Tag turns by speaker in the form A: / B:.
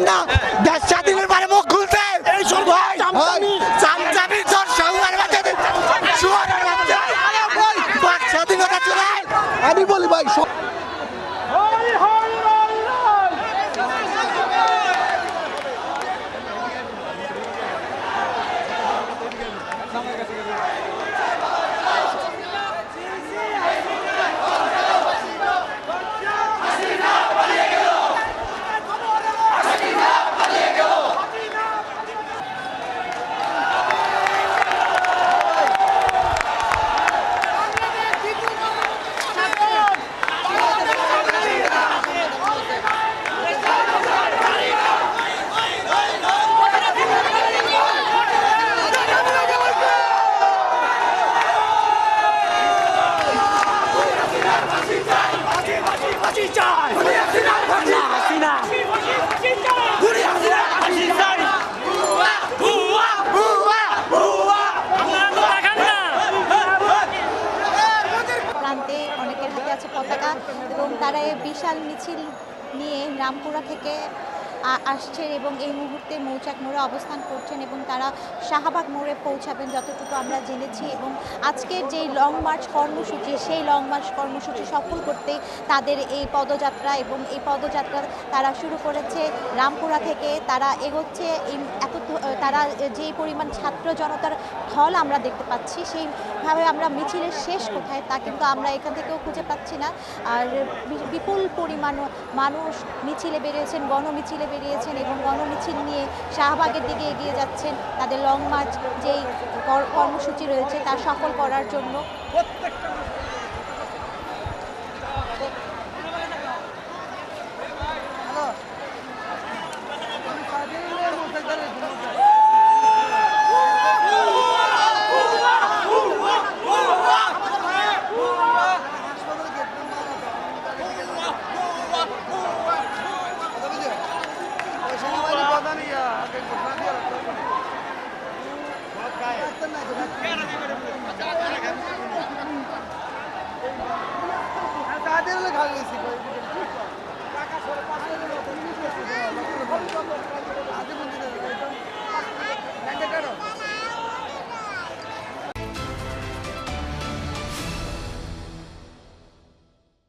A: পারেন না। দেশ স্বাধীনের পরে মুখ খুলতে এই ভাই চামচামি। তোর বাচ্চা শুয়ারের বাচ্চা বাক স্বাধীনতা চলে
B: আমি বলি ভাই
C: আছে পতাকা এবং তারা এই বিশাল মিছিল নিয়ে রামপুরা থেকে আসছেন এবং এই মুহূর্তে মৌচাক মোড়ে অবস্থান করছেন এবং তারা শাহবাগ মোড়ে পৌঁছাবেন যতটুকু আমরা জেনেছি এবং আজকের যেই লং মার্চ কর্মসূচি, সেই লং মার্চ কর্মসূচি সফল করতে তাদের এই পদযাত্রা এবং এই পদযাত্রা তারা শুরু করেছে রামপুরা থেকে। তারা এগোচ্ছে এই এত তারা যেই পরিমাণ ছাত্র জনতার ঢল আমরা দেখতে পাচ্ছি, সেইভাবে আমরা মিছিলের শেষ কোথায় তা কিন্তু আমরা এখান থেকেও খুঁজে পাচ্ছি না। আর বিপুল পরিমাণ মানুষ মিছিলে বেরিয়েছেন, গণমিছিলে বেরিয়েছেন এবং গণমিছিল নিয়ে শাহবাগের দিকে এগিয়ে যাচ্ছেন। তাদের লং মার্চ যেই কর- কর্মসূচি রয়েছে তা সফল করার জন্য। Gracias.